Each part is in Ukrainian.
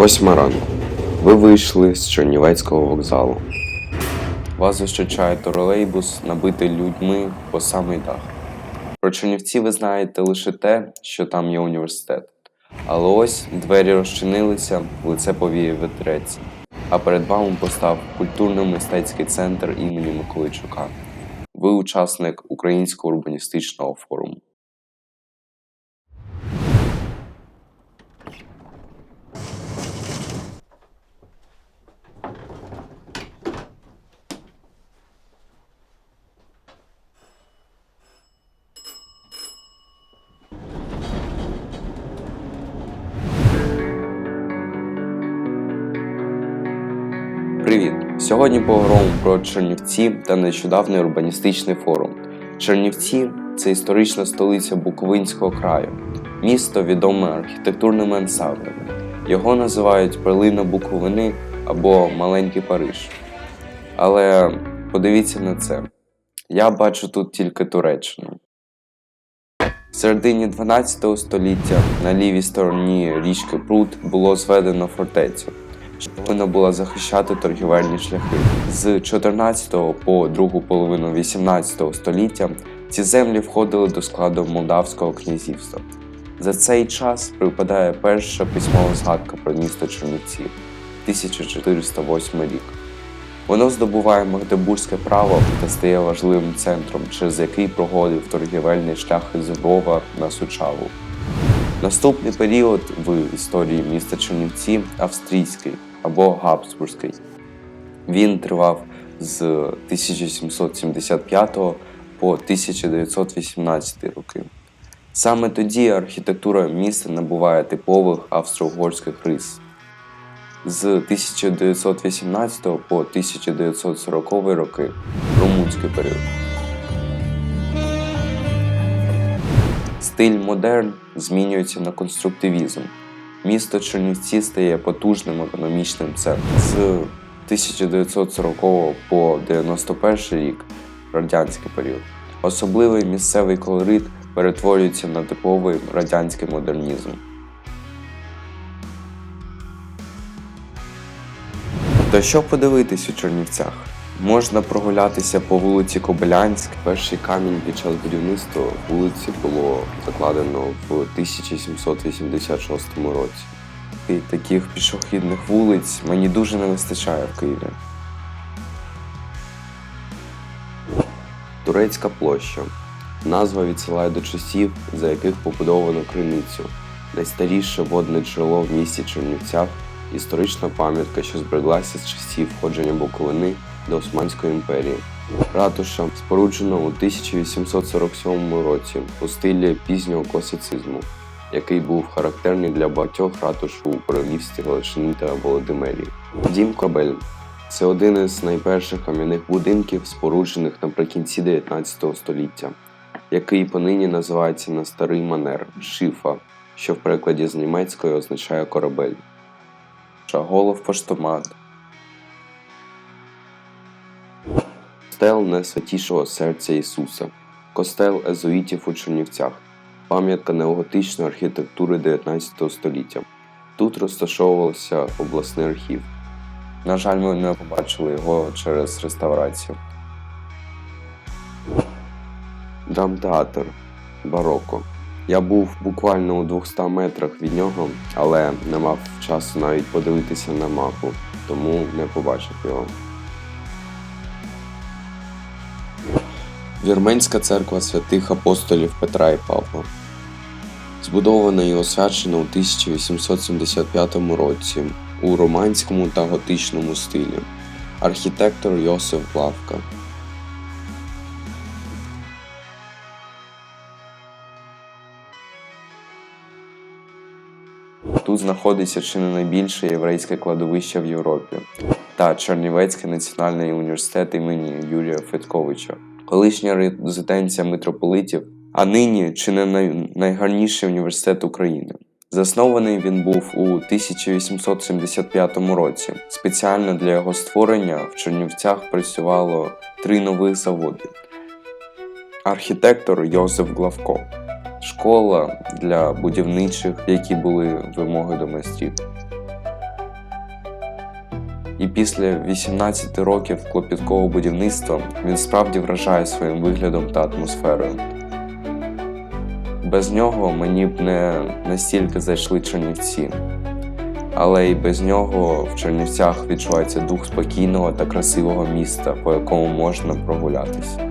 Восьма ранку. Ви вийшли з Чернівецького вокзалу. Вас зустрічає тролейбус, набитий людьми по самий дах. Про Чернівці ви знаєте лише те, що там є університет. Але ось двері розчинилися, в лице повіє вітрець, а перед вами постав культурно-мистецький центр імені Миколайчука. Ви учасник Українського урбаністичного форуму. Привіт! Сьогодні поговоримо про Чернівці та нещодавний урбаністичний форум. Чернівці це історична столиця Буковинського краю, місто відоме архітектурними ансамблями. Його називають Перлина Буковини або Маленький Париж. Але подивіться на це. Я бачу тут тільки Туреччину. В середині 12 століття на лівій стороні річки Прут було зведено фортецю повинна була захищати торгівельні шляхи. З 14 по другу половину 18 століття ці землі входили до складу Молдавського князівства. За цей час припадає перша письмова згадка про місто Чернівці 1408 рік. Воно здобуває Магдебурзьке право та стає важливим центром, через який проходив торгівельний шлях із Львова на Сучаву. Наступний період в історії міста Чернівці австрійський або Габсбурзький. Він тривав з 1775 по 1918 роки. Саме тоді архітектура міста набуває типових австро-угорських рис. З 1918 по 1940 роки румунський період. Стиль модерн змінюється на конструктивізм. Місто Чернівці стає потужним економічним центром. З 1940 по 91 рік радянський період. Особливий місцевий колорит перетворюється на типовий радянський модернізм. То що подивитись у Чернівцях? Можна прогулятися по вулиці Кобилянськ. Перший камінь під час будівництва вулиці було закладено в 1786 році. І таких пішохідних вулиць мені дуже не вистачає в Києві. Турецька площа. Назва відсилає до часів, за яких побудовано криницю. Найстаріше водне джерело в місті Чернівцях, історична пам'ятка, що збереглася з часів входження Буковини до Османської імперії. Ратуша споруджена у 1847 році у стилі пізнього класицизму, який був характерний для багатьох ратуш у королівстві Галичині та Володимирі. Дім Корабель це один із найперших кам'яних будинків, споруджених наприкінці 19 століття, який понині називається на старий манер шифа, що в перекладі з німецької означає корабель. Голов поштомат Костел найсвятішого серця Ісуса, костел езуїтів у Чернівцях, пам'ятка неоготичної архітектури 19 століття. Тут розташовувався обласний архів. На жаль, ми не побачили його через реставрацію. Драмтеатр Бароко. Я був буквально у 200 метрах від нього, але не мав часу навіть подивитися на мапу, тому не побачив його. Вірменська церква святих апостолів Петра і Павла. Збудована і освячена у 1875 році у романському та готичному стилі. Архітектор Йосиф Главка. Тут знаходиться чи не найбільше єврейське кладовище в Європі та Чернівецький національний університет імені Юрія Федьковича, колишня резиденція митрополитів, а нині чи не найгарніший університет України. Заснований він був у 1875 році. Спеціально для його створення в Чернівцях працювало три нових заводи. Архітектор Йосиф Главко, школа для будівничих, які були вимоги до майстрів. І після 18 років клопіткого будівництва він справді вражає своїм виглядом та атмосферою. Без нього мені б не настільки зайшли Чернівці, але й без нього в Чернівцях відчувається дух спокійного та красивого міста, по якому можна прогулятись.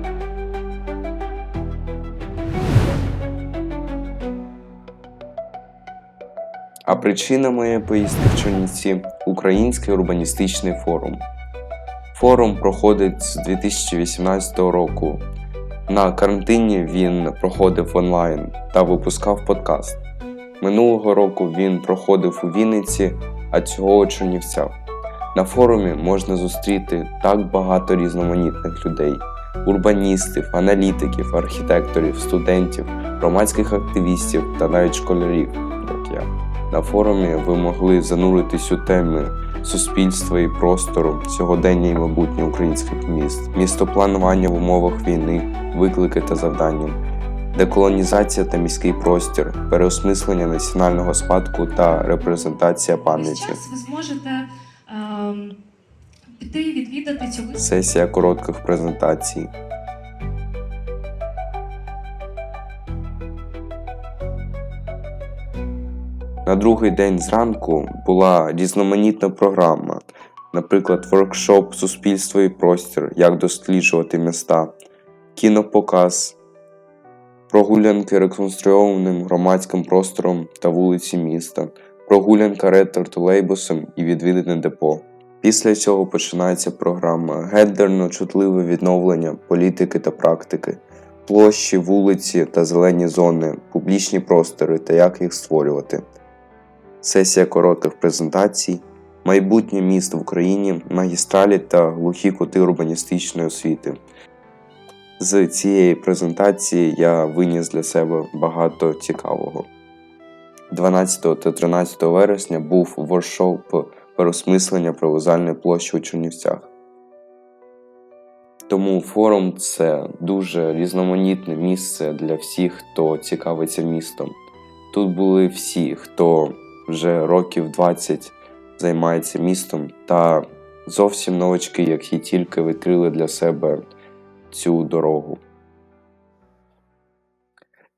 А причина моєї поїздки в Чернівці Український урбаністичний форум. Форум проходить з 2018 року. На карантині він проходив онлайн та випускав подкаст. Минулого року він проходив у Вінниці, а цього у Чернівцях. На форумі можна зустріти так багато різноманітних людей: урбаністів, аналітиків, архітекторів, студентів, громадських активістів та навіть школярів, як я. На форумі ви могли зануритись у теми суспільства і простору, сьогодення і майбутнє українських міст, містопланування в умовах війни, виклики та завдання, деколонізація та міський простір, переосмислення національного спадку та репрезентація пам'яті. ви зможете ем, піти відвідати цю. Сесія коротких презентацій. На другий день зранку була різноманітна програма, наприклад, воркшоп Суспільство і простір, як досліджувати міста, кінопоказ, прогулянки реконструйованим громадським простором та вулиці міста, прогулянка ретро-тролейбусом і відвідане депо. Після цього починається програма гендерно-чутливе відновлення політики та практики, площі, вулиці та зелені зони, публічні простори та як їх створювати. Сесія коротких презентацій, майбутнє міст в Україні, магістралі та глухі кути урбаністичної освіти. З цієї презентації я виніс для себе багато цікавого. 12 та 13 вересня був воркшоп переосмислення привокзальної площі у Чернівцях. Тому форум це дуже різноманітне місце для всіх, хто цікавиться містом. Тут були всі, хто вже років 20 займається містом, та зовсім новачки, які тільки відкрили для себе цю дорогу.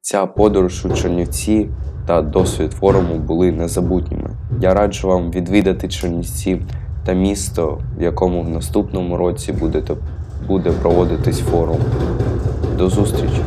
Ця подорож у Чернівці та досвід форуму були незабутніми. Я раджу вам відвідати Чернівці та місто, в якому в наступному році будете, буде проводитись форум. До зустрічі!